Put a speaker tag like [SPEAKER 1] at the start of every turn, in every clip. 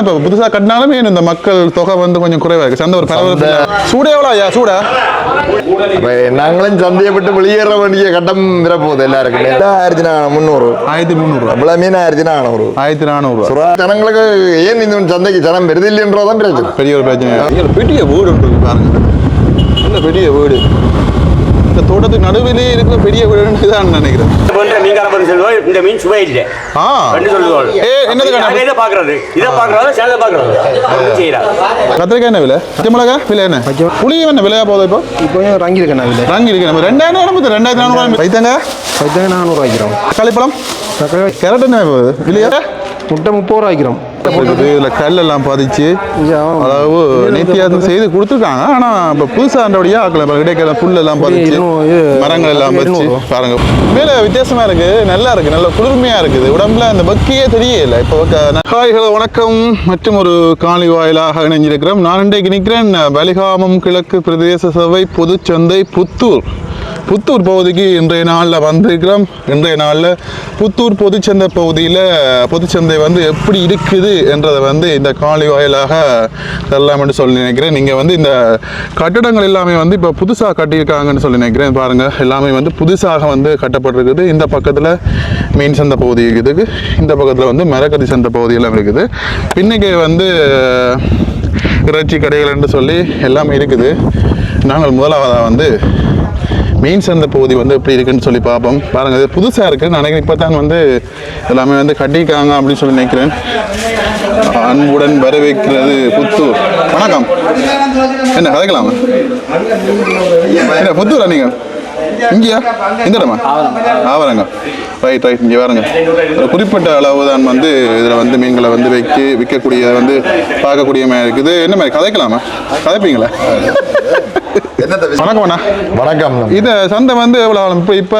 [SPEAKER 1] இப்போ புதுசா கட்டினாலுமே இந்த மக்கள் தொகை வந்து கொஞ்சம் குறைவா இருக்கு? சந்தை ஒரு பரபரப்பு சூட எவ்வளோ ஐயா? சூட?
[SPEAKER 2] நாங்களும் சந்தையை விட்டு வெளியேற வேண்டிய கட்டம் வரப்போகுது எல்லாருக்கும். ஆயிரத்தி முந்நூறு
[SPEAKER 1] ஆயிரத்தி முந்நூறுவா.
[SPEAKER 2] அவ்வளோ மீன் ஆயிரத்தி நானூறு.
[SPEAKER 1] ஆயிரத்தி நானூறுவா.
[SPEAKER 2] சுறா ஜனங்களுக்கு ஏன் இந்த சந்தைக்கு ஜனம் வருது இல்லைன்றதான் பிரச்சனை.
[SPEAKER 1] பெரிய ஒரு பிரச்சனை பெரிய வீடு பாருங்க. பெரிய வீடு? இந்த தோட்டத்துக்கு நடுவிலே இருக்கிற பெரிய வீடுன்னு தான் நினைக்கிறேன்.
[SPEAKER 3] நீங்க பதில் சொல்லுவோம் இந்த மீன் சுவை இல்லை.
[SPEAKER 1] ஆ.
[SPEAKER 3] ரெண்டு சொல்லுவோம்.
[SPEAKER 1] ஏ என்னது
[SPEAKER 3] இதை பாக்குறது இதை பாக்குறது அப்படி செய்யலாம்
[SPEAKER 1] கத்திரிக்காய் என்ன விலை? பச்சை மிளகா? விலை என்ன? புளியும் என்ன? விலையா போகுது இப்போ?
[SPEAKER 4] இப்போ ரங்கி இருக்கு நான் இதில்
[SPEAKER 1] ரங்கி இருக்கு. நம்ம ரெண்டாயிரம் கிளம்புது ரெண்டாயிரத்தி நானூறு வைத்தாங்க
[SPEAKER 4] பைத்தங்க நானூறு வைக்கிறோம்
[SPEAKER 1] தக்காளிப்பழம்
[SPEAKER 4] தக்காளி
[SPEAKER 1] கேரட் என்ன போகுது? இல்லையா
[SPEAKER 4] முட்டை முப்பது ரூபா வைக்கிறோம்.
[SPEAKER 1] இருக்குது இதில் கல்லெல்லாம் பதிச்சு அளவு நேர்த்தியாக செய்து கொடுத்துருக்காங்க. ஆனால் இப்போ புதுசாக ஆண்டபடியாக ஆக்கல. இப்போ இடைக்கிற புல்லெல்லாம் பதிச்சு மரங்கள் எல்லாம்
[SPEAKER 4] இருநூறு.
[SPEAKER 1] பாருங்க. மேலே வித்தியாசமா இருக்கு. நல்லா இருக்கு. நல்ல குளிர்மையா இருக்குது. உடம்புல அந்த பக்கியே தெரியல. இப்போ ஹாய்களோ வணக்கம். மற்றும் ஒரு காணொலி வாயிலாக இணைஞ்சிருக்கிறோம். நான் இன்றைக்கு நிற்கிறேன் வலிகாமம் கிழக்கு பிரதேச சபை பொதுச்சந்தை புத்தூர். புத்தூர் பகுதிக்கு இன்றைய நாளில் வந்திருக்கிறோம். இன்றைய நாளில் புத்தூர் பொதுச்சந்தை பகுதியில் பொதுச்சந்தை வந்து எப்படி இருக்குது என்றதை வந்து இந்த காலி வாயிலாக தரலாம் என்று சொல்லி நினைக்கிறேன். நீங்கள் வந்து இந்த கட்டடங்கள் எல்லாமே வந்து இப்போ புதுசாக கட்டியிருக்காங்கன்னு சொல்லி நினைக்கிறேன். பாருங்கள் எல்லாமே வந்து புதுசாக வந்து கட்டப்பட்டிருக்குது. இந்த பக்கத்தில் மீன் சந்தை பகுதி இருக்குது. இந்த பக்கத்தில் வந்து மரக்கதி சந்தை பகுதி எல்லாம் இருக்குது. பின்னுக்கு வந்து இறைச்சி கடைகள் என்று சொல்லி எல்லாமே இருக்குது. நாங்கள் முதலாவதாக வந்து மெயின் சந்த பகுதி வந்து எப்படி இருக்குன்னு சொல்லி பார்ப்போம். பாருங்கள் இது புதுசாக இருக்குது நான் நினைக்கிறேன் இப்போ தான் வந்து எல்லாமே வந்து கட்டிக்காங்க அப்படின்னு சொல்லி நினைக்கிறேன். அன்புடன் வரவேற்கிறது புத்தூர். வணக்கம். என்ன கதைக்கலாமா? என்ன புத்தூரா நீங்கள் இங்கேயா? இந்த இடமா ஆவரங்க. ரைட் ரைட் இங்கே வரங்க ஒரு குறிப்பிட்ட அளவு தான் வந்து இதில் வந்து மீன்களை வந்து வைக்க விற்கக்கூடிய வந்து பார்க்கக்கூடிய மாதிரி இருக்குது. என்ன மாதிரி கதைக்கலாமா? கதைப்பீங்களா? வணக்கம் அண்ணா.
[SPEAKER 2] வணக்கம்
[SPEAKER 1] இது சந்தை வந்து எவ்வளோ இப்போ இப்போ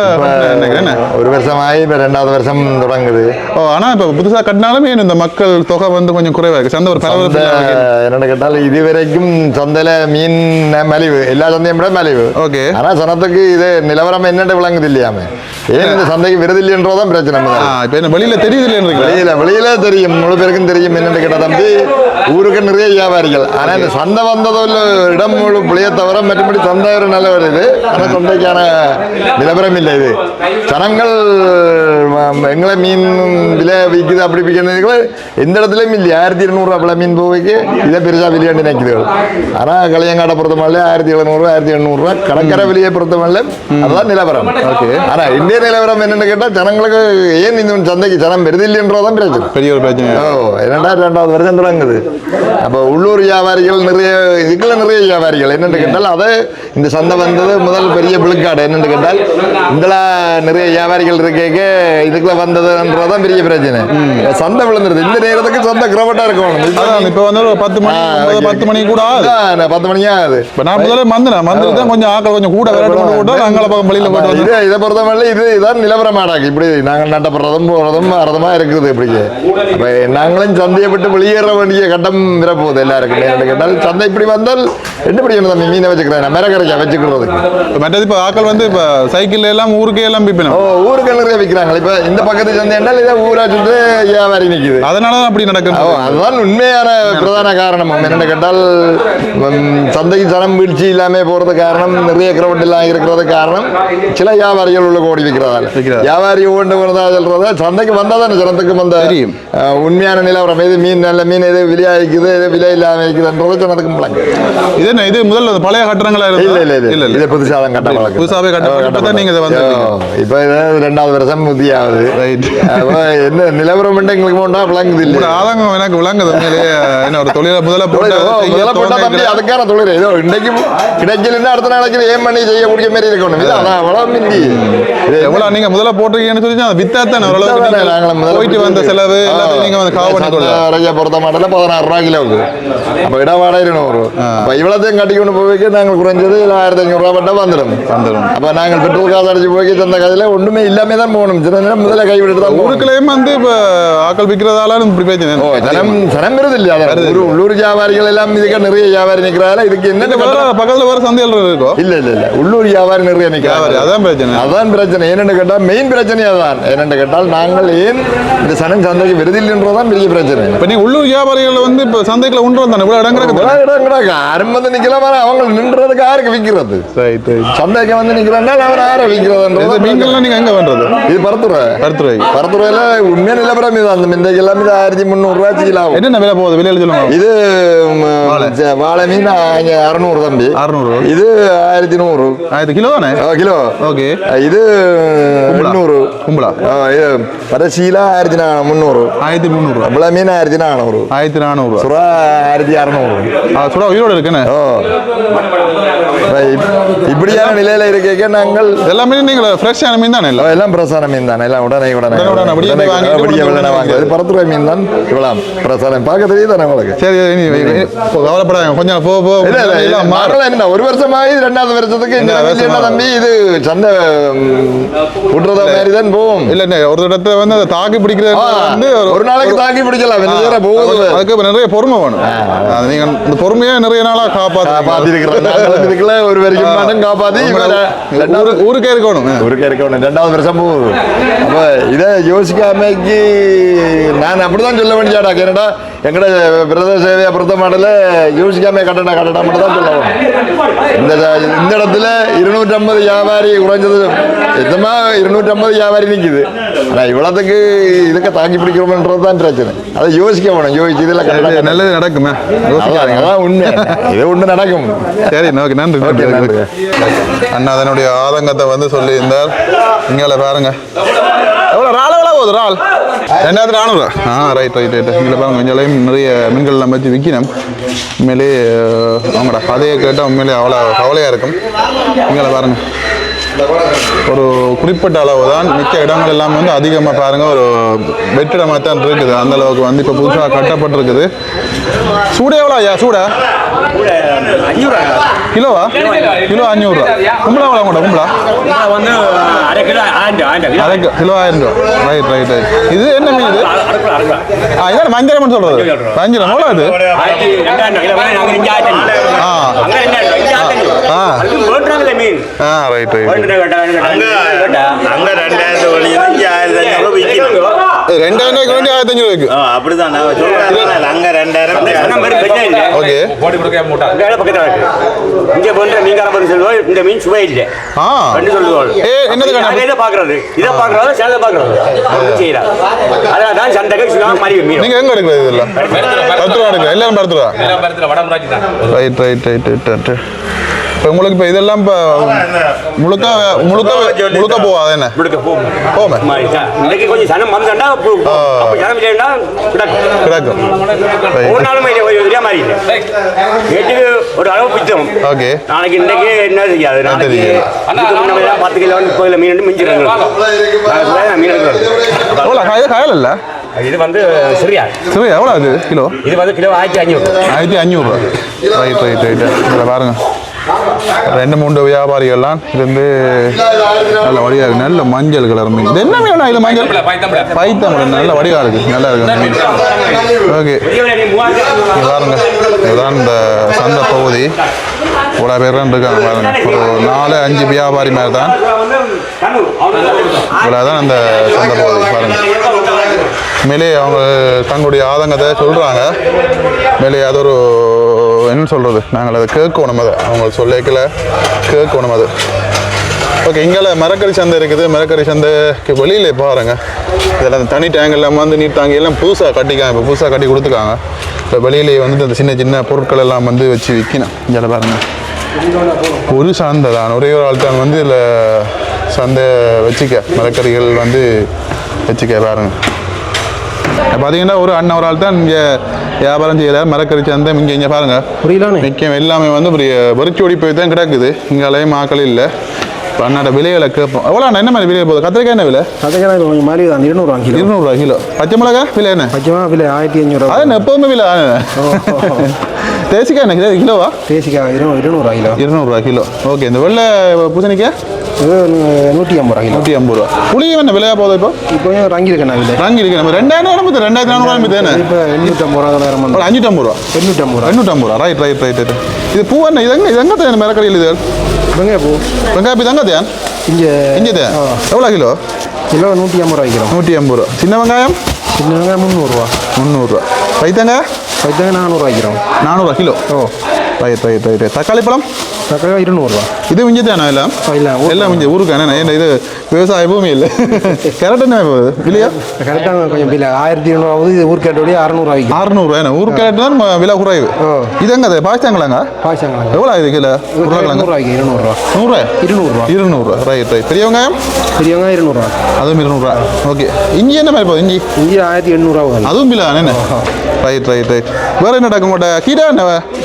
[SPEAKER 1] நினைக்கிறேன் என்ன?
[SPEAKER 2] ஒரு வருஷம் ஆகி இப்போ ரெண்டாவது வருஷம் தொடங்குது.
[SPEAKER 1] ஓ ஆனால் இப்போ புதுசாக கட்டினாலுமே இந்த மக்கள் தொகை வந்து கொஞ்சம் குறைவாக இருக்குது சந்தை ஒரு இருக்கு.
[SPEAKER 2] என்னென்னு கேட்டால் இது வரைக்கும் சந்தையில மீன் மலிவு எல்லா சந்தையும் விட மலிவு.
[SPEAKER 1] ஓகே.
[SPEAKER 2] ஆனா சனத்துக்கு இது நிலவரம் என்னட்டு விளங்குது இல்லையாம? ஏன் இந்த சந்தைக்கு விருது இல்லைன்றதான் பிரச்சனை.
[SPEAKER 1] இப்போ என்ன வெளியில் தெரியுது இல்லைன்றீங்களா
[SPEAKER 2] வெளியில வெளியில தெரியும். முழு பேருக்கும் தெரியும் என்னன்னு கேட்ட தம்பி ஊருக்கு நிறைய வியாபாரிகள். ஆனா இந்த சந்தை வந்ததோ இல்ல இடம் முழு புளிய தவிர மற்றபடி சந்தை ஒரு நல்ல வருது ஆனா சந்தைக்கான நிலவரம் இல்லை இது. ஜனங்கள் எங்களை மீன் விலை விற்குது அப்படி விற்கிறது எந்த இடத்துலயும் இல்லை ஆயிரத்தி இருநூறு அப்பள மீன் போவைக்கு இதை பெருசா விலையாண்டு நினைக்குது ஆனா களியங்காட்டை பொறுத்த மாதிரி ஆயிரத்தி எழுநூறு ஆயிரத்தி எண்ணூறுரூவா கடற்கரை விலையை பொறுத்த மாதிரி அதுதான் நிலவரம் ஓகே ஆனா இந்திய நிலவரம் என்னன்னு கேட்டா ஜனங்களுக்கு ஏன் இந்த சந்தைக்கு ஜனம் வருது இல்லைன்றதான் பிரச்சனை
[SPEAKER 1] பெரிய ஒரு பிரச்சனை
[SPEAKER 2] ஓ இரண்டாயிரத்தி ரெண்டாவது வருஷம் தொடங்குது அப்போ உள்ளூர் வியாபாரிகள் நிறைய இதுக்குள்ள நிறைய வியாபாரிகள் என்னென்னு கேட்டால் அதை இந்த சந்தை வந்தது முதல் பெரிய விழுக்காடு என்னென்னு கேட்டால் இதில் நிறைய வியாபாரிகள் இருக்கேக்க இதுக்குள்ள வந்ததுன்றதான் பெரிய பிரச்சனை. சந்தை விழுந்துருது. இந்த நேரத்துக்கு சந்தை கிரவட்டாக இருக்கணும்.
[SPEAKER 1] அதான் இப்போ வந்து ஒரு பத்து மணி. பத்து மணி கூட ஆகுது.
[SPEAKER 2] பத்து மணி ஆகுது.
[SPEAKER 1] இப்போ நான் முதல்ல வந்தேன். வந்து தான் கொஞ்சம் ஆக்கள் கொஞ்சம் கூட கொண்டு விட்டோம் நாங்கள பக்கம் வெளியில் போயிட்டு
[SPEAKER 2] இது இதை பொறுத்த மாதிரி இது இதான் நிலவரமாடாக்கு. இப்படி நாங்கள் நட்டப்படுறதும் போகிறதும் வரதுமா இருக்குது இப்படி அப்போ நாங்களும் சந்தையை விட்டு வெளியேற வேண்டிய கட்டம் வரப்போகுது எல்லாருக்கும். கேட்டால் சந்தை இப்படி வந்தால் என்ன பிடிக்கணும் தம்பி? மீனை வச்சுக்கிறேன் மிரக்கரைக்கா வச்சுக்கிறதுக்கு.
[SPEAKER 1] மற்றது இப்போ ஆக்கள் வந்து இப்போ சைக்கிள் எல்லாம் ஊருக்கே எல்லாம்
[SPEAKER 2] ஓ
[SPEAKER 1] பிப்பினோம்
[SPEAKER 2] ஊருக்கு நிறைய விற்கிறாங்க இப்போ இந்த பக்கத்து சந்தை என்றால் இதை ஊரா சுட்டு வியாபாரி நிற்குது
[SPEAKER 1] அதனால தான் அப்படி
[SPEAKER 2] ஓ,
[SPEAKER 1] நடக்குது
[SPEAKER 2] அதுதான் உண்மையான பிரதான காரணம். என்னென்னு கேட்டால் சந்தைக்கு சனம் வீழ்ச்சி இல்லாம போறது காரணம் நிறைய கிரவுண்ட் எல்லாம் இருக்கிறது காரணம் சில வியாபாரிகள் உள்ள ஓடி விற்கிறதால. வியாபாரி ஓண்டு வரதா சொல்றத சந்தைக்கு வந்தா தானே ஜனத்துக்கு வந்த.
[SPEAKER 1] தெரியும்.
[SPEAKER 2] உண்மையான நிலவரம் எது மீன் நல்ல மீன் எது விலையா இருக்குது எது விலை இல்லாம இருக்குதுன்றது ஜனத்துக்கு
[SPEAKER 1] இது இது முதல்ல பழைய கட்டடங்களா
[SPEAKER 2] இல்ல இல்ல இல்ல
[SPEAKER 1] இல்ல
[SPEAKER 2] புதுசாக தான் கட்ட வழக்கு
[SPEAKER 1] புதுசாவே கட்ட வழக்கு. இப்பதான் நீங்க இதை வந்திருக்கீங்க.
[SPEAKER 2] இப்போ ரெண்டாவது வருஷம் முதியாவது
[SPEAKER 1] ரைட்
[SPEAKER 2] என்ன நிலவரம் எங்களுக்கு போண்டா விளங்குது இல்லை
[SPEAKER 1] ஆதங்கம் எனக்கு விளங்குது. உண்மையிலேயே என்ன ஒரு தொழிலை முதல்ல போட்டு செய்ய
[SPEAKER 2] முதல்ல போட்டா தம்பி. அதுக்கான தொழில். ஏதோ இன்னைக்கு கிடைக்கலன்னா அடுத்த நாளைக்கு ஏன் பண்ணி செய்யக்கூடிய மாதிரி இருக்கணும். அதான் அவ்வளவு மிந்தி இது
[SPEAKER 1] எவ்வளவு நீங்க முதல்ல போட்டிருக்கீங்கன்னு சொல்லி அது வித்தாத்தானே ஓரளவுக்கு
[SPEAKER 2] நாங்களும் முதல்ல
[SPEAKER 1] போயிட்டு வந்த
[SPEAKER 2] போட்டு-
[SPEAKER 1] செலவு எல்லாத்தையும் நீங்க வந்து
[SPEAKER 2] சந்தை
[SPEAKER 1] பண்ணிக்கொள்ளலாம்
[SPEAKER 2] வரைய பொறுத்த மாடல பதினாறு ரூபா கிலோவுக்கு. அப்போ இடம் வாடகை இருநூறு அப்போ இவ்வளோத்தையும் கட்டி கொண்டு போய்க்கு நாங்கள் குறைஞ்சது ஆயிரத்தி ஐநூறுரூவா மட்டும் வந்துடும்
[SPEAKER 1] வந்துடும்.
[SPEAKER 2] அப்போ நாங்கள் பெட்ரோல் காசு அடிச்சு போய் தந்த கதையில் ஒன்றுமே இல்லாமல் தான் போகணும். சில
[SPEAKER 1] விற்கிறதால இப்படி பிரச்சனை
[SPEAKER 2] ஓ ஜனம் ஜனம் வருது இல்லையா அதான் உள்ளூர் வியாபாரிகள் எல்லாம் இதுக்கு நிறைய வியாபாரி நிற்கிறாரு இதுக்கு
[SPEAKER 1] வேற பக்கத்துல வேற சந்தைகள் இருக்கோ
[SPEAKER 2] இல்ல இல்ல இல்ல. உள்ளூர் வியாபாரி நிறைய நிற்கிறாரு
[SPEAKER 1] அதான் பிரச்சனை.
[SPEAKER 2] அதான் பிரச்சனை. என்னென்னு கேட்டால் மெயின் பிரச்சனை அதான். என்னென்னு கேட்டால் நாங்கள் ஏன் இந்த சனம் சந்தைக்கு விருதில்ன்றதான் பெரிய பிரச்சனை.
[SPEAKER 1] இப்போ நீ உள்ளூர் வியாபாரிகள் வந்து இப்போ சந்தைக்குள்ள உண்டு வந்தானே இவ்வளோ இடம்
[SPEAKER 2] இவ்வளவு இடம் கிடக்கு. யாரும் வந்து நிக்கலாம் அவங்க நின்றதுக்கு யாருக்கு விற்கிறது சந்தைக்கு வந்து நிற்கிறான்னா அவர் யாரை விற்கிறதுன்றது
[SPEAKER 1] மீன்கள்லாம் நீங்க எங்க பண்றது?
[SPEAKER 2] இது பருத்துறை.
[SPEAKER 1] கருத்துறை
[SPEAKER 2] பருத்துறையில உண்மையான நிலவரம் இது அந்த மிந்தைக்கு எல்லாமே ஆயிரத்தி முந்நூறுரூவா கிலோ ஆகும்
[SPEAKER 1] என்னென்ன விலை போகுது விலை சொல்லுங்க
[SPEAKER 2] இது வாழை மீன் ஆ- அறுநூறு தம்பி
[SPEAKER 1] அறுநூறு
[SPEAKER 2] இது ஆயிரத்தி நூறு
[SPEAKER 1] ஆயிரத்தி கிலோ தானே
[SPEAKER 2] கிலோ
[SPEAKER 1] ஓகே
[SPEAKER 2] இது முந்நூறு
[SPEAKER 1] கும்பலா
[SPEAKER 2] இது கடைசியில் ஆயிரத்தி முந்நூறு
[SPEAKER 1] ஆயிரத்தி முந்நூறுரூவா
[SPEAKER 2] அவ்வளோ மீன் ஆயிரத்தி நானூறு
[SPEAKER 1] ஆயிரத்தி நானூறுரூவா
[SPEAKER 2] சுறா ஆயிரத்தி அறநூறு
[SPEAKER 1] சுடா உயிரோடு இருக்குண்ணே
[SPEAKER 2] ஓ இப்ப இப்- இப்படியான நிலையில இருக்க நாங்கள்
[SPEAKER 1] எல்லாமே நீங்கள் ஃப்ரெஷ்ஷான மீன் தானே
[SPEAKER 2] எல்லாம் பிரசான மீன் தான் எல்லாம் உடனே உடனே.
[SPEAKER 1] உடனே உடனே அப்படியே
[SPEAKER 2] வெள்ளனை வாங்குறது
[SPEAKER 1] வாங்கிக்கிறது.
[SPEAKER 2] பரத்துறை மீன் தான் இவ்வளோ பிரசானம் பார்க்க தெரியுது உங்களுக்கு?
[SPEAKER 1] சரி கவலைப்படாத கொஞ்சம் போ போ
[SPEAKER 2] மாறல என்ன ஒரு வருஷமாகி இது ரெண்டாவது வருஷத்துக்கு இந்த என்ன? தம்பி? இது சந்தை ம், விட்டுறத மாதிரி தான் போகும்.
[SPEAKER 1] இல்ல இல்ல ஒரு இடத்துல வந்து அதை தாக்கி பிடிக்கிறது வந்து
[SPEAKER 2] ஒரு நாளைக்கு தாக்கி பிடிக்கலாம். என்ன செய்யற போகுது.
[SPEAKER 1] அதுக்கு நிறைய பொறுமை வேணும். அது நீங்க இந்த பொறுமையா நிறைய நாளா காப்பாத்து
[SPEAKER 2] காப்பாத்திருக்கிறோம் நாங்களும் இதுக்குள்ள ஒரு வரைக்கும் ரெண்டாவது
[SPEAKER 1] ஊருக்கே இருக்கணும்.
[SPEAKER 2] ஒருக்கே இருக்கணும். ரெண்டாவது வருஷம் போகுது. அப்போ இதை யோசிக்காமக்கு நான் அப்படிதான் சொல்ல வேண்டியாடா கேனடா எங்கட பிரதேச சேவையா பொறுத்த மாடல யோசிக்காம கட்டணா கட்டணா மட்டும் தான் சொல்ல வேணும் இந்த இந்த இடத்துல இருநூற்றம்பது வியாபாரி குறைஞ்சது எத்தமா இருநூற்றம்பது வியாபாரி நிற்குது ஆனால் இவ்வளோத்துக்கு இதுக்கு தாங்கி பிடிக்கிறோம்ன்றது தான் பிரச்சனை. அதை யோசிக்க வேணும் யோசிச்சு இதில் கட்டணம்.
[SPEAKER 1] நல்லது நடக்குமே?
[SPEAKER 2] அதான் உண்மை. இது ஒன்று நடக்கும்.
[SPEAKER 1] சரி நன்றி நன்றி
[SPEAKER 2] நன்றி.
[SPEAKER 1] அண்ணா அதனுடைய ஆதங்கத்தை வந்து சொல்லியிருந்தார். இங்கே பாருங்க. எவ்வளோ ரால் எவ்வளோ ரெண்டாயிரத்தி நானூறு. ஆ ரைட் ரைட் ரைட் இங்கே பாருங்க இங்கேயும் நிறைய மீன்கள்லாம் வச்சு விற்கணும். உண்மையிலே அவங்களோட கதையை கேட்டால் உண்மையிலே அவ்வளோ கவலையாக இருக்கும். இங்கே பாருங்கள் ஒரு குறிப்பிட்ட அளவு தான் மிக்க இடங்கள் எல்லாம் வந்து அதிகமாக பாருங்க ஒரு வெற்றிடமாக தான் இருக்குது. அந்த அளவுக்கு வந்து இப்போ புதுசாக கட்டப்பட்டிருக்குது. சூடே எவ்வளோ ஐயா சூடா? கிலோவா? கிலோ அஞ்சூறுரூவா கும்பலா எவ்வளோ கூட கும்பலா?
[SPEAKER 3] வந்து அரை கிலோ
[SPEAKER 1] அரை கிலோ ஆயிரம் ரூபா. ரைட் ரைட் ரைட் இது என்ன மீன் இது? ஆ இதான் வஞ்சரம்னு சொல்கிறது வஞ்சரம். எவ்வளோ
[SPEAKER 3] ஆயிரத்தி
[SPEAKER 1] ஆ. ஆ.
[SPEAKER 3] அது
[SPEAKER 1] ரைட் ரைட்
[SPEAKER 5] அங்க அங்க ரெண்டாயிரத்து வழியில இங்க ஆயிரத்தி ஐநூறு விற்கணும்
[SPEAKER 1] ரெண்டாயிரம் ரூபாய்க்கு வேண்டி ஆயிரத்தி அஞ்சூறு ரூபாய்க்கு
[SPEAKER 5] ஆ, அப்படிதான். நான் சொல்றேன். அங்க ரெண்டாயிரம்
[SPEAKER 1] ஓகே.
[SPEAKER 3] வேலை பக்கத்தில் இருக்கு. இங்கே போன்ற மீன்கார பண்ணி சொல்லுவோம் இந்த மீன் சுவை இல்லை.
[SPEAKER 1] ஆ.
[SPEAKER 3] ரெண்டு சொல்லுவோம்
[SPEAKER 1] ஏ, என்னது
[SPEAKER 3] இதை இதை சேனலை செய்யலாம் அதான் மாதிரி மீன்
[SPEAKER 1] நீங்க எங்க எடுக்கிறது இதெல்லாம் பத்து ரூபா எடுக்க எல்லாரும் பத்து ரூபா right right right right right இப்போ உங்களுக்கு இப்போ இதெல்லாம் இப்போ முழுக்க முழுக்க முழுக்க போகாது என்ன? போமே.
[SPEAKER 3] இன்னைக்கு கொஞ்சம் சனம் அப்போ சனம் இல்லைன்னா கிடக்கும் ஒரு இல்லை ஒரு மாதிரி நேற்றுக்கு ஒரு அளவு பிச்சம்
[SPEAKER 1] ஓகே.
[SPEAKER 3] நாளைக்கு இன்னைக்கு என்ன எல்லாம் பத்து கிலோ முப்பது கிலோ மீன் மிஞ்சிருங்க மீன்
[SPEAKER 1] கயல் இல்லை?
[SPEAKER 3] இது வந்து சரியா
[SPEAKER 1] சரி எவ்வளோ அது? கிலோ?
[SPEAKER 3] இது வந்து கிலோ ஆயிரத்தி ஐநூறு.
[SPEAKER 1] ஆயிரத்தி அஞ்சூறுரூவா ரைட் ரைட் ரைட் இதில் பாருங்க. ரெண்டு மூன்று வியாபாரிகள்லாம் இருந்து நல்ல வடிவா இருக்கு. நல்ல மஞ்சள் கலர் மீன். இது என்ன மீன் இது மஞ்சள்? பைத்தமிழ் நல்ல வடிவா இருக்கு. நல்லா இருக்கு அந்த மீன். ஓகே. பாருங்க. இதுதான் இந்த சந்தை பகுதி. இவ்வளோ பேர் இருக்காங்க பாருங்க. ஒரு நாலு அஞ்சு வியாபாரி மாதிரி தான். இவ்வளோ தான் அந்த சந்தை பகுதி. பாருங்க. மேலே அவங்க தங்களுடைய ஆதங்கத்தை சொல்கிறாங்க மேலே அது ஒரு என்ன சொல்கிறது நாங்கள் அதை கேட்கணும் அதை. அவங்க சொல்லிக்கல கேட்கணும் அது. ஓகே இங்கே மரக்கறி சந்தை இருக்குது. மரக்கறி சந்தைக்கு வெளியில் பாருங்கள் இதெல்லாம் அந்த தனி டேங்க் எல்லாம் வந்து நீர் தாங்கி எல்லாம் புதுசாக கட்டிக்காங்க. இப்போ புதுசாக கட்டி கொடுத்துருக்காங்க. இப்போ வெளியிலேயே வந்து அந்த சின்ன சின்ன பொருட்கள் எல்லாம் வந்து வச்சு விற்கணும் இதில் பாருங்க. ஒரு சந்தை தான். ஒரே ஒரு ஆள் தான் வந்து இதில் சந்தை வச்சுக்க. மரக்கறிகள் வந்து வச்சுக்க பாருங்க. பார்த்தீங்கன்னா ஒரு அண்ணன் ஒரு ஆள் தான் இங்கே வியாபாரம் செய்யல மரக்கறி சந்தை. இங்கே இங்கே பாருங்க.
[SPEAKER 4] புரியலானே
[SPEAKER 1] மிக்கம் எல்லாமே வந்து பெரிய வெறிச்சோடி போய் தான் கிடக்குது. இங்காலையும் ஆக்கள் இல்லை. இப்போ அண்ணாட விலைகளை கேட்போம். எவ்வளோ என்ன மாதிரி விலை போகுது? கத்திரிக்காய் என்ன விலை?
[SPEAKER 4] இது கொஞ்சம் மாதிரி தான். இருநூறுவா கிலோ.
[SPEAKER 1] இருநூறுவா கிலோ. பச்சை மிளகா விலை என்ன?
[SPEAKER 4] பச்சைமா விலை ஆயிரத்தி அஞ்சூறுவா
[SPEAKER 1] அது எப்போதுமே விலை தேசிக்காய் என்ன கிலோ? கிலோவா?
[SPEAKER 4] தேசிக்காய் இரு இருநூறுவா கிலோ.
[SPEAKER 1] இருநூறுவா கிலோ. ஓகே இந்த வெள்ளை பூசணிக்காய்
[SPEAKER 4] இது நூற்றி ஐம்பது ரூபா
[SPEAKER 1] நூற்றி ஐம்பது ரூபா. புளியும் என்ன விலையா போகுது இப்போ?
[SPEAKER 4] இப்போ கொஞ்சம் ரங்கியிருக்கேண்ணா விலை.
[SPEAKER 1] வாங்கி இருக்கு நம்ம ரெண்டாயிரம் கிளம்புது ரெண்டாயிரத்தி நானூறு கிளம்புது என்ன
[SPEAKER 4] இப்போ எண்ணூற்றம்பது ரூபா தொள்ளாயிரம்
[SPEAKER 1] அஞ்சூற்றம்பது ரூபா.
[SPEAKER 4] எண்ணூற்றம்பது ரூபா.
[SPEAKER 1] எண்ணூற்றம்பது ரூபா. ரைட் ரைட் ரைட் இது பூ என்ன? இது எங்க இது எங்க தேன் மிரக்கடையில் இது?
[SPEAKER 4] வெங்காய பூ
[SPEAKER 1] வெங்காயம் இது எங்க தேன்?
[SPEAKER 4] இங்கே
[SPEAKER 1] இங்கே தேன். எவ்வளோ கிலோ?
[SPEAKER 4] கிலோ நூற்றி ஐம்பது ரூபா கிலோ.
[SPEAKER 1] நூற்றி ஐம்பது ரூபா. சின்ன வெங்காயம்?
[SPEAKER 4] சின்ன வெங்காயம் முந்நூறுரூவா
[SPEAKER 1] முந்நூறுரூவா பைத்தங்க
[SPEAKER 4] பைத்தங்க நானூறுரூவா கிலோ
[SPEAKER 1] நானூறுவா kilo
[SPEAKER 4] oh
[SPEAKER 1] right right right தக்காளி பழம்?
[SPEAKER 4] தக்காளி இருநூறுவா.
[SPEAKER 1] இது மிஞ்சி தானே எல்லாம்
[SPEAKER 4] இல்லை
[SPEAKER 1] எல்லாம் மிஞ்சி ஊருக்கு என்ன இது விவசாய பூமி இல்லை. கரெக்ட் என்ன போகுது இல்லையா
[SPEAKER 4] கரெக்டாக கொஞ்சம் விலை. ஆயிரத்தி இருநூறாவது இது ஊர் கேட்டோடய அறநூறுவா விற்கும்
[SPEAKER 1] அறுநூறுவா என்ன? தான் ம- விலை குறைவு. இது எங்க அது? பாய்ச்சாங்களாங்க?
[SPEAKER 4] பாய்ச்சாங்களா
[SPEAKER 1] எவ்வளோ இது கிலோ? உருளைக்கிழங்கு?
[SPEAKER 4] இருநூறுவா.
[SPEAKER 1] நூறுரூவா
[SPEAKER 4] இருநூறுவா.
[SPEAKER 1] இருநூறுவா. ரைட் ரைட் பெரிய வெங்காயம்?
[SPEAKER 4] பெரியவங்க இருநூறுவா.
[SPEAKER 1] அதுவும் இருநூறுவா. ஓகே இஞ்சி என்ன மாதிரி போகுது? இஞ்சி?
[SPEAKER 4] இங்கே ஆயிரத்தி எண்ணூறுவா
[SPEAKER 1] அதுவும் பில்லா என்ன? ரைட் ரைட் ரைட் வேற என்ன மாட்டேன் கீரை என்ன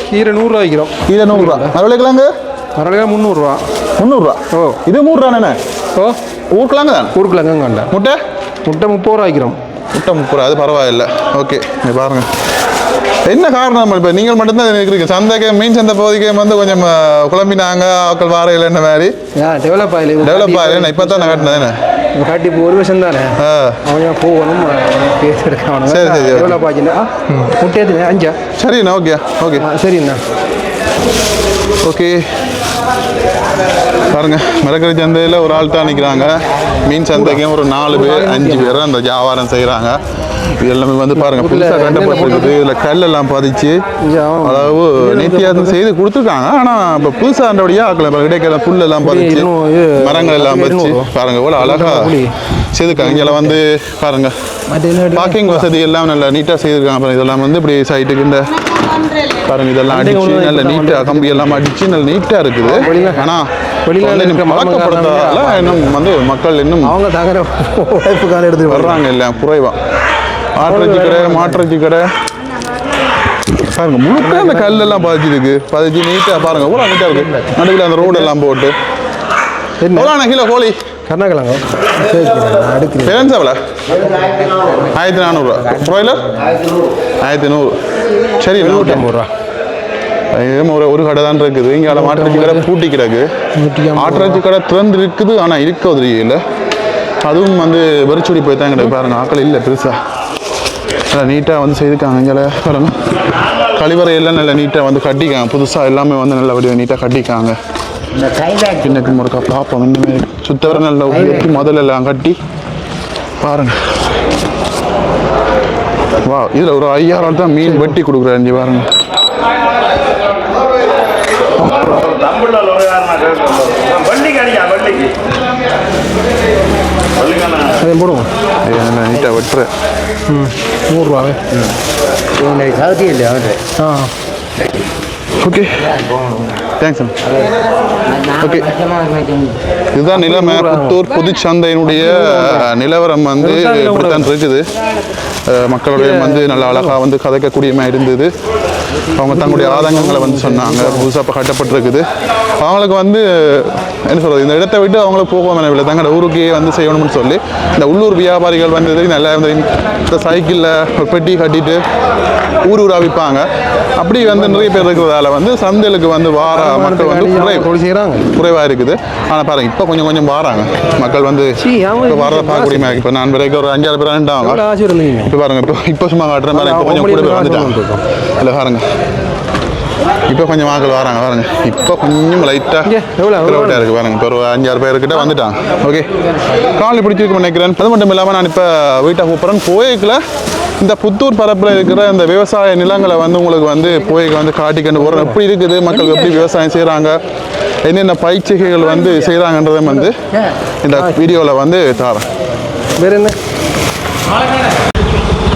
[SPEAKER 4] கீரை நூறுரூவா கிலோ
[SPEAKER 1] கீரை நூறுரூவா மரவள்ளிக்கிழங்கு?
[SPEAKER 4] மரவள்ளி முந்நூறுரூவா
[SPEAKER 1] முந்நூறுரூவா
[SPEAKER 4] ஓ.
[SPEAKER 1] இது நூறுரூவா என்ன?
[SPEAKER 4] ஓ.
[SPEAKER 1] ஊருக்குலாங்க தான்?
[SPEAKER 4] ஊருக்குள்ள கண்டா
[SPEAKER 1] முட்டை?
[SPEAKER 4] முட்டை முப்பது ரூபா வைக்கிறோம்.
[SPEAKER 1] முட்டை முப்பது ரூபா, அது பரவாயில்ல. ஓகே நீ பாருங்க. என்ன காரணம் இப்போ? நீங்கள் மட்டும்தான் இருக்கிறீங்க. சந்தைக்கு மீன் சந்தை பகுதிக்கு வந்து கொஞ்சம் குழம்பினாங்க ஆக்கள் வாரையில் என்ன மாதிரி.
[SPEAKER 4] டெவலப் ஆகல.
[SPEAKER 1] டெவலப் ஆகல. இப்போ தான் நான் கட்டினது
[SPEAKER 4] இப்போ ஒரு வருஷம் தானே?
[SPEAKER 1] ஆ.
[SPEAKER 4] அவன் போகணும்? பேசி எடுக்க
[SPEAKER 1] சரி, சரி,
[SPEAKER 4] முட்டை எத்தனை அஞ்சா?
[SPEAKER 1] சரிண்ணா ஓகே ஓகே.
[SPEAKER 4] சரிண்ணா.
[SPEAKER 1] ஓகே. பாருங்க மிளகரி சந்தையில் ஒரு ஆள் தான் நிற்கிறாங்க மீன் சந்தைக்கும் ஒரு நாலு பேர் அஞ்சு பேர் அந்த வியாபாரம் செய்கிறாங்க இது எல்லாமே வந்து பாருங்க புதுசாக கட்டப்பட்டிருக்குது இதில் கல்லெல்லாம் பதிச்சு
[SPEAKER 4] இங்க ஆமா.
[SPEAKER 1] அதாவது நேர்த்தியாக செய்து கொடுத்துருக்காங்க. ஆனால் இப்போ புதுசாக அண்டபடியாக ஆக்கல. இப்போ கிடைக்கிற புல்லெல்லாம் பதிச்சு
[SPEAKER 4] இன்னும் இது-
[SPEAKER 1] மரங்கள் எல்லாம் வச்சு. பாருங்க எவ்வளோ அழகா
[SPEAKER 4] புளி.
[SPEAKER 1] செய்திருக்காங்க. இங்கே வந்து பாருங்க பார்க்கிங் வசதி எல்லாம் நல்லா நீட்டாக செய்திருக்காங்க. பாருங்க இதெல்லாம் வந்து இப்படி சைட்டுக்கு இந்த பாருங்க இதெல்லாம் அடிச்சு நல்ல நீட்டாக கம்பி எல்லாம் அடிச்சு நல்ல நீட்டாக இருக்குது. ஆனால் பழக்கப்படுத்தால இன்னும் வந்து மக்கள் இன்னும்
[SPEAKER 4] அவங்க தங்குற உழைப்பு காலம் எடுத்து
[SPEAKER 1] வர்றாங்க. இல்லை குறைவா. ஆட்டிறச்சி கடை மாட்டிறச்சி கடை பாருங்க முழுக்க அந்த கல்லெல்லாம் பதிச்சிருக்கு பதிச்சு நீட்டாக பாருங்க எவ்வளோ நீட்டாக இருக்கு. நடுவில் அந்த ரோடு எல்லாம் போட்டு.
[SPEAKER 4] என்ன?
[SPEAKER 1] எவ்வளோ கிலோ கோழி?
[SPEAKER 4] கர்நாடகாங்க
[SPEAKER 1] பேரன்ஸ் எவ்வளோ ஆயிரத்தி நானூறுரூவா ப்ராய்லர் ஆயிரத்தி நூறு. சரி ஓகே.
[SPEAKER 4] ஐம்பது ரூபா.
[SPEAKER 1] ஒரு ஒரு கடை தான் இருக்குது. இங்கே அதை மாட்டிறச்சி கடை பூட்டி கிடக்கு.
[SPEAKER 4] நூற்றி
[SPEAKER 1] ஆட்டிறச்சி கடை திறந்து இருக்குது ஆனால் இருக்க உதவியில் அதுவும் வந்து வெறிச்சுடி போய் தான் கிடக்கு. பாருங்க ஆக்கள் இல்லை பெருசா. நல்லா நீட்டாக வந்து செய்துக்காங்க. இங்கே பாருங்க. கழிவறை எல்லாம் நல்லா நீட்டாக வந்து கட்டிக்காங்க. புதுசாக எல்லாமே வந்து நல்ல வடிவம் நீட்டாக கட்டிக்காங்க. பின்னுக்கு முறுக்கா பார்ப்போம் இன்னுமே சுத்தவரை நல்ல உயர்த்தி முதல்ல எல்லாம் கட்டி பாருங்க. வா இதில் ஒரு ஐயாயிரம் தான் மீன் வெட்டி கொடுக்குறாரு இங்கே பாருங்க.
[SPEAKER 5] தமிழ்ல ஒரு காரணம்
[SPEAKER 4] அதை போடுவோம்.
[SPEAKER 1] நீட்டாக வெட்டுற
[SPEAKER 4] ம் நூறுரூவாவே. ஆ.
[SPEAKER 1] ஓகே. Thanks okay. இதுதான் நிலைமை. புத்தூர் பொதுச்சந்தையினுடைய நிலவரம் வந்து இப்படித்தான் இருக்குது. மக்களுடைய வந்து நல்ல அழகாக வந்து கதைக்கக்கூடியமா இருந்தது. அவங்க தங்களுடைய ஆதங்கங்களை வந்து சொன்னாங்க. புதுசாக இப்போ கட்டப்பட்டிருக்குது. அவங்களுக்கு வந்து என்ன சொல்கிறது இந்த இடத்தை விட்டு அவங்களுக்கு போக வேணவில்லை தங்களோட ஊருக்கே வந்து செய்யணும்னு சொல்லி இந்த உள்ளூர் வியாபாரிகள் வந்தது நல்லா இந்த இந்த சைக்கிளில் ஒரு பெட்டி கட்டிட்டு ஊர் ஊராக விற்பாங்க அப்படி வந்து நிறைய பேர் இருக்கிறதால வந்து சந்தைகளுக்கு வந்து வார மக்கள் வந்து குறைவு. குறைவாக இருக்குது. ஆனால் பாருங்க இப்போ கொஞ்சம் கொஞ்சம் வாராங்க. மக்கள் வந்து வரதை பார்க்கக்கூடிய மாதிரி இப்போ நான் வரைக்கும் ஒரு அஞ்சாறு பேர் இப்போ பாருங்க இப்போ இப்போ சும்மா காட்டுறேன் பாருங்க இப்போ கொஞ்சம் கூட வந்துட்டாங்க. இல்லை பாருங்க. இப்போ கொஞ்சம் மக்கள் வராங்க பாருங்க. இப்போ கொஞ்சம் லைட்டாக? கிரௌட்டாக இருக்குது பாருங்க. இப்போ ஒரு அஞ்சாறு பேர்கிட்ட வந்துட்டாங்க. ஓகே காலி பிடிச்சிருக்கு நினைக்கிறேன் அது மட்டும் இல்லாமல் நான் இப்போ வீட்டை கூப்பிட்றேன். போய்க்குள்ள இந்த புத்தூர் பரப்பில் இருக்கிற இந்த விவசாய நிலங்களை வந்து உங்களுக்கு வந்து போய்க்கு வந்து காட்டிக்கொண்டு போகிறோம் எப்படி இருக்குது? மக்கள் எப்படி விவசாயம் செய்கிறாங்க என்னென்ன பயிற்சிகைகள் வந்து செய்கிறாங்கன்றதும் வந்து இந்த வீடியோவில் வந்து தரேன்.
[SPEAKER 4] வேறு என்ன?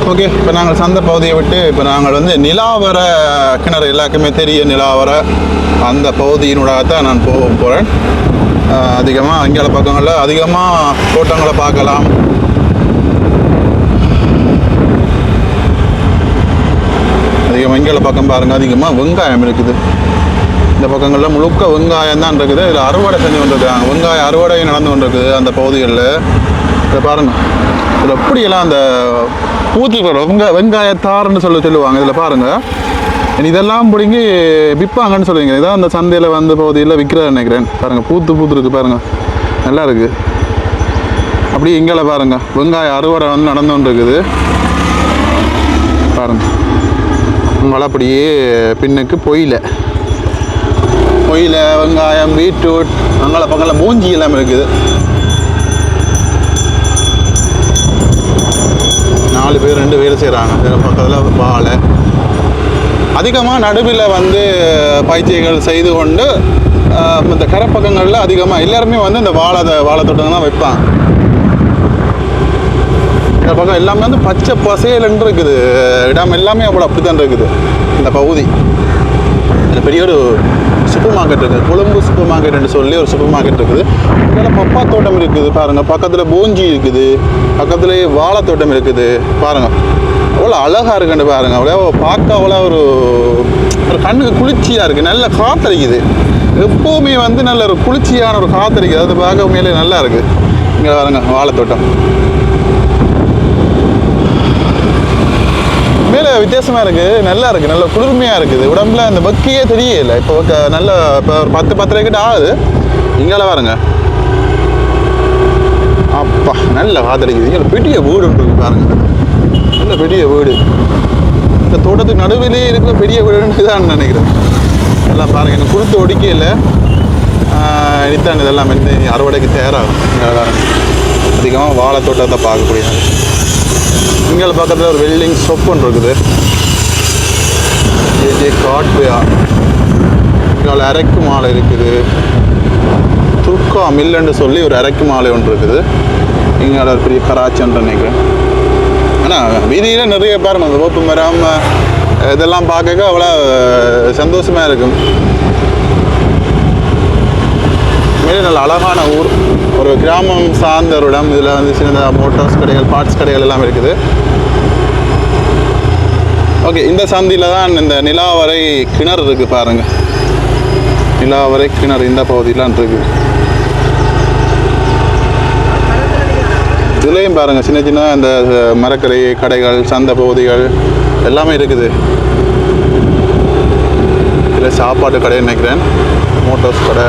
[SPEAKER 1] ஓகே இப்போ நாங்கள் சந்தை பகுதியை விட்டு இப்போ நாங்கள் வந்து நிலாவர கிணறு எல்லாருக்குமே தெரிய நிலாவர. அந்த பகுதியினூடாக தான் நான் போக போகிறேன் அதிகமாக அங்கால பக்கங்களில் அதிகமாக தோட்டங்களை பார்க்கலாம். அதிகமாக இங்கால பக்கம் பாருங்கள் அதிகமாக வெங்காயம் இருக்குது. இந்த பக்கங்களில் முழுக்க வெங்காயம் தான் இருக்குது. இதில் அறுவடை செஞ்சு கொண்டிருக்காங்க வெங்காயம் அறுவடை நடந்து கொண்டிருக்குது அந்த பகுதிகளில். இதை பாருங்கள் இதில் எப்படியெல்லாம் அந்த பூத்தி வெங்காய வெங்காயத்தார்னு சொல்லி சொல்லுவாங்க. இதில் பாருங்கள் இதெல்லாம் பிடிங்கி விற்பாங்கன்னு சொல்லுவீங்க. இதான் அந்த சந்தையில் வந்த பகுதியில் விற்கிறத நினைக்கிறேன். பாருங்கள் பூத்து பூத்து இருக்குது பாருங்கள் நல்லா இருக்குது அப்படியே இங்கே பாருங்கள் வெங்காய அறுவடை வந்து நடந்து கொண்டு இருக்குது பாருங்கள் உங்களை அப்படியே பின்னுக்கு பொயில. பொயில வெங்காயம் பீட்ரூட் அங்கே பக்கத்தில் மூஞ்சி எல்லாமே இருக்குது. நாலு பேர் ரெண்டு பேர் செய்கிறாங்க பக்கத்தில் வாழை அதிகமாக நடுவில் வந்து பயிற்சிகள் செய்து கொண்டு இந்த கரப்பக்கங்களில் அதிகமாக எல்லாருமே வந்து இந்த வாழை வாழை தோட்டம் தான் வைப்பாங்க. இந்த பக்கம் எல்லாமே வந்து பச்சை பசேலன்னு இருக்குது. இடம் எல்லாமே அவ்வளோ அப்படி தான் இருக்குது. இந்த பகுதி. இதில் பெரிய ஒரு சூப்பர் மார்க்கெட் இருக்குது கொழும்பு சூப்பர் மார்க்கெட்னு சொல்லி ஒரு சூப்பர் மார்க்கெட் இருக்குது. இதில் பப்பா தோட்டம் இருக்குது. பாருங்கள் பக்கத்தில் பூஞ்சி இருக்குது. பக்கத்துலேயே வாழை தோட்டம் இருக்குது. பாருங்கள் அவ்வளோ அழகாக இருக்குன்னு பாருங்கள் அவ்வளோ பார்க்க அவ்வளோ ஒரு ஒரு கண்ணுக்கு குளிர்ச்சியாக இருக்குது நல்ல காத்தடிக்குது. எப்போவுமே வந்து நல்ல ஒரு குளிர்ச்சியான ஒரு காத்தடிக்குது. அது பார்க்க மேலே நல்லா இருக்குது இங்கே பாருங்க வாழைத்தோட்டம் தோட்டம் மேலே வித்தியாசமாக இருக்குது நல்லா இருக்குது நல்ல குளிர்மையாக இருக்குது. உடம்புல அந்த பக்கியே தெரியல. இப்போ நல்ல இப்போ ஒரு பத்து பத்தரை கிட்ட ஆகுது. இங்கால பாருங்க. அப்பா நல்ல காத்தடிக்குது. இங்கே பெரிய வீடு ஒன்று பாருங்க. நல்ல பெரிய வீடு. இந்த தோட்டத்துக்கு நடுவிலேயே இருக்கிற பெரிய வீடுன்னு தான் நினைக்கிறேன். எல்லாம் பாருங்க. எனக்கு கொடுத்து ஒடிக்கல இனித்தான் இதெல்லாம் வந்து அறுவடைக்கு தேராகும் அதிகமாக வாழை தோட்டத்தை பார்க்கக்கூடியது. இங்கே பக்கத்தில் ஒரு வெல்டிங் ஷாப் ஒன்று இருக்குது. ஏஜே காட்வேயா. இங்கே அரைக்கு மாலை இருக்குது. துர்கா மில்லுன்னு சொல்லி ஒரு அரைக்கு மாலை ஒன்று இருக்குது. இங்கே ஒரு பெரிய கராச்சன்ற நினைக்கிறேன். ஆனால் வீதியில் நிறைய பேர் அந்த வேப்பு மரம் இதெல்லாம் பார்க்க அவ்வளோ சந்தோஷமாக இருக்கும். மிக நல்ல அழகான ஊர். ஒரு கிராமம் சார்ந்த ஒரு இடம். இதில் வந்து சின்ன மோட்டார்ஸ் கடைகள் பார்ட்ஸ் கடைகள் எல்லாம் இருக்குது. ஓகே இந்த சந்தியில் தான் இந்த நிலாவரை கிணறு இருக்குது பாருங்கள் நிலாவரை கிணறு இந்த பகுதியிலாம் இருக்குது இதுலேயும் பாருங்கள் சின்ன சின்ன இந்த மரக்கரை கடைகள் சந்தை பகுதிகள் எல்லாமே இருக்குது. இதில் சாப்பாடு கடை நினைக்கிறேன். மோட்டார்ஸ் கடை.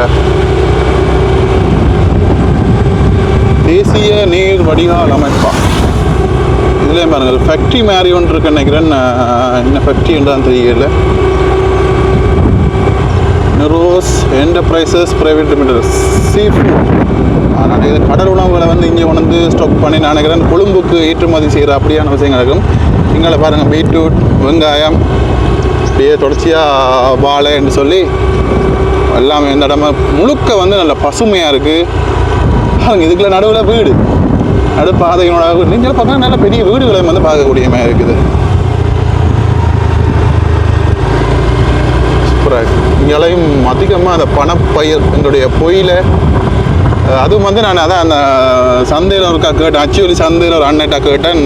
[SPEAKER 1] இந்திய நீர் வடிகால் அமைப்பா. இதுலேயும் பாருங்கள் ஃபேக்ட்ரி மாதிரி ஒன்று இருக்கு நினைக்கிறேன் என்ன ஃபேக்ட்ரி என்றான் தெரியல. Neros enterprises private limited seafood இது கடல் உணவுகளை வந்து இங்கே வந்து ஸ்டாக் பண்ணி நான் நினைக்கிறேன் கொழும்புக்கு ஏற்றுமதி செய்கிற அப்படியான விஷயங்கள் இருக்கும். இங்கே பாருங்கள் பீட்ரூட் வெங்காயம் அப்படியே தொடர்ச்சியாக வாழைன்னு சொல்லி எல்லாமே இந்த இடமா முழுக்க வந்து நல்ல பசுமையாக இருக்குது பாருங்க இதுக்குள்ள நடுவில் வீடு. நடுப்பாதையோட நீங்கள் பார்த்தா நல்ல பெரிய வீடுகளை வந்து பார்க்கக்கூடிய மாதிரி இருக்குது. சூப்பராக இருக்கு. இங்கேயும் அதிகமாக அந்த பணப்பயிர் என்னுடைய பொயில அதுவும் வந்து நான் அதான் அந்த சந்தையில் ஒருக்கா கேட்டேன். அச்சுவலி சந்தையில் ஒரு அண்ணன்ட்ட கேட்டேன்.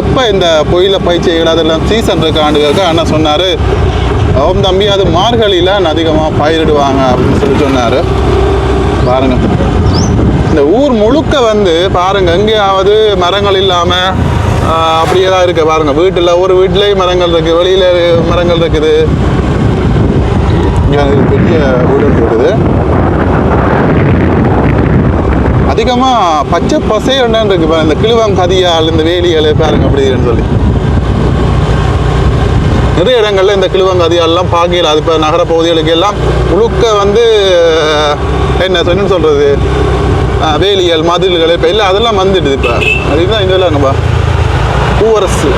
[SPEAKER 1] எப்போ இந்த பொயில பயிற்சிகள் அதெல்லாம் சீசன் இருக்காண்டு ஆண்டுகளுக்கு அண்ணன் சொன்னார் அவன் தம்பி அது மார்கழியில் அதிகமாக பயிரிடுவாங்க அப்படின்னு சொல்லி சொன்னார். பாருங்க. இந்த ஊர் முழுக்க வந்து பாருங்க எங்கேயாவது மரங்கள் இல்லாமல் அப்படியே தான் இருக்கு. பாருங்க வீட்டில் ஒரு வீட்டிலேயும் மரங்கள் இருக்கு வெளியில மரங்கள் இருக்குது. பெரிய வீடு இருக்குது. அதிகமாக பச்சை பசைன்னு இருக்கு பாருங்க இந்த கிழுவம் கதியால் இந்த வேலியால் பாருங்க அப்படின்னு சொல்லி. நிறைய இடங்களில் இந்த கிழுவங்கதியெல்லாம் பார்க்கல அது இப்போ நகர பகுதிகளுக்கு எல்லாம் முழுக்க வந்து என்ன சொன்னு சொல்கிறது வேலிகள் மதில்கள் இப்போ எல்லாம் அதெல்லாம் வந்துடுது இப்போ. அதுதான் இதெல்லாம் இல்லைங்கப்பா பூவரசு.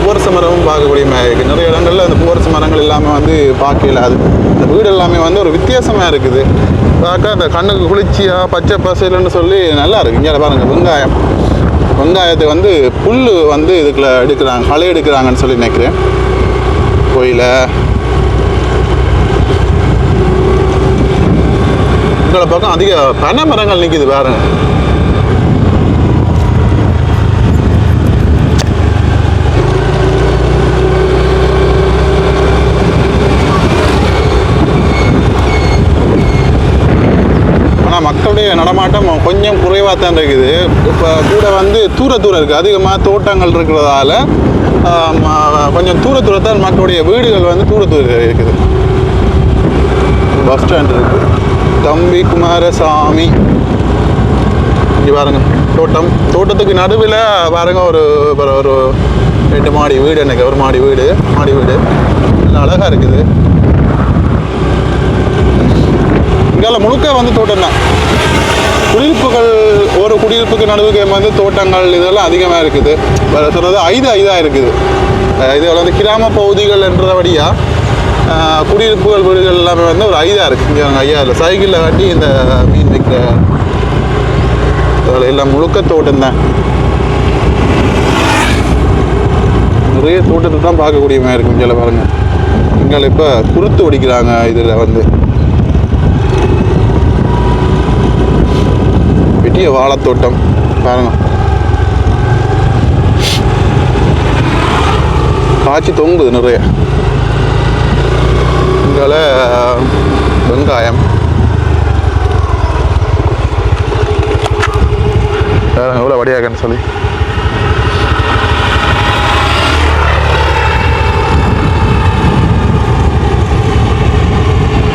[SPEAKER 1] பூவரச மரமும் பார்க்கக்கூடிய மாதிரி இருக்குது நிறைய இடங்களில் அந்த பூவரச மரங்கள் இல்லாமல் வந்து பார்க்கல அது. அந்த வீடு எல்லாமே வந்து ஒரு வித்தியாசமாக இருக்குது. பார்க்க அந்த கண்ணுக்கு குளிர்ச்சியாக பச்சை பசையிலன்னு சொல்லி நல்லா இருக்குது இங்கே பாருங்கள் வெங்காயம். வெங்காயத்தை வந்து புல் வந்து இதுக்குள்ள எடுக்கிறாங்க களை எடுக்கிறாங்கன்னு சொல்லி நினைக்கிறேன். கோயிலை. மேலே பக்கம் அதிக பனை மரங்கள் நிற்கிது வேறு ஆனால் மக்களுடைய நடமாட்டம் கொஞ்சம் குறைவாக தான் இருக்குது. இப்போ கூட வந்து தூர தூரம் இருக்குது அதிகமாக தோட்டங்கள் இருக்கிறதால கொஞ்சம் தூர தூரத்தான் மக்களுடைய வீடுகள் வந்து தூர தூரம் இருக்குது. பஸ் ஸ்டாண்ட் இருக்குது தம்பி குமாரசாமி இங்கே பாருங்க தோட்டம். தோட்டத்துக்கு நடுவில் பாருங்க ஒரு ஒரு ரெண்டு மாடி வீடு எனக்கு ஒரு மாடி வீடு மாடி வீடு. நல்லா அழகாக இருக்குது. இங்கால முழுக்க வந்து தோட்டம் தான். குடியிருப்புகள் ஒரு குடியிருப்புக்கு நடுவுக்கு வந்து தோட்டங்கள் இதெல்லாம் அதிகமாக இருக்குது. சொல்கிறது ஐந்து ஐதாக இருக்குது. இது வந்து கிராம பகுதிகள் என்றபடியாக குடியிருப்புகள் வீடுகள் எல்லாமே வந்து ஒரு ஐதாக இருக்குது இங்கே ஐயா இல்லை. சைக்கிளில் காட்டி இந்த மீன் விற்கிற எல்லாம் முழுக்க தோட்டம் தான். நிறைய தோட்டத்தை தான் பார்க்கக்கூடிய மாதிரி இருக்கும் இங்கே பாருங்கள் இங்கே இப்போ குருத்து ஒடிக்கிறாங்க இதில் வந்து. பெரிய வாழைத்தோட்டம் பாருங்க. காய்ச்சி தொங்குது நிறைய. இங்கால வெங்காயம். வேறு எவ்வளோ வடியாகன்னு சொல்லி.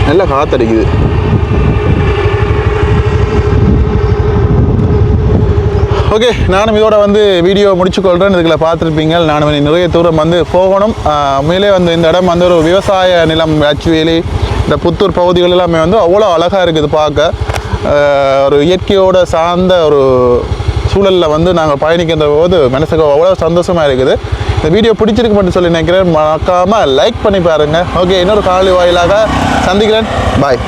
[SPEAKER 1] நல்லா காத்தடிக்குது. ஓகே நானும் இதோட வந்து வீடியோ முடிச்சுக்கொள்கிறேன் இதுக்குள்ள பார்த்துருப்பீங்க. நானும் நிறைய தூரம் வந்து போகணும். உண்மையிலே வந்து இந்த இடம் வந்து ஒரு விவசாய நிலம் ஆக்சுவலி இந்த புத்தூர் பகுதிகள் எல்லாமே வந்து அவ்வளோ அழகாக இருக்குது பார்க்க. ஒரு இயற்கையோட சார்ந்த ஒரு சூழலில் வந்து நாங்கள் பயணிக்கின்ற போது மனசுக்கு அவ்வளோ சந்தோஷமாக இருக்குது. இந்த வீடியோ பிடிச்சிருக்கு மட்டும் சொல்லி நினைக்கிறேன். மறக்காமல் லைக் பண்ணி பாருங்கள் ஓகே இன்னொரு காலி வாயிலாக சந்திக்கிறேன். பாய்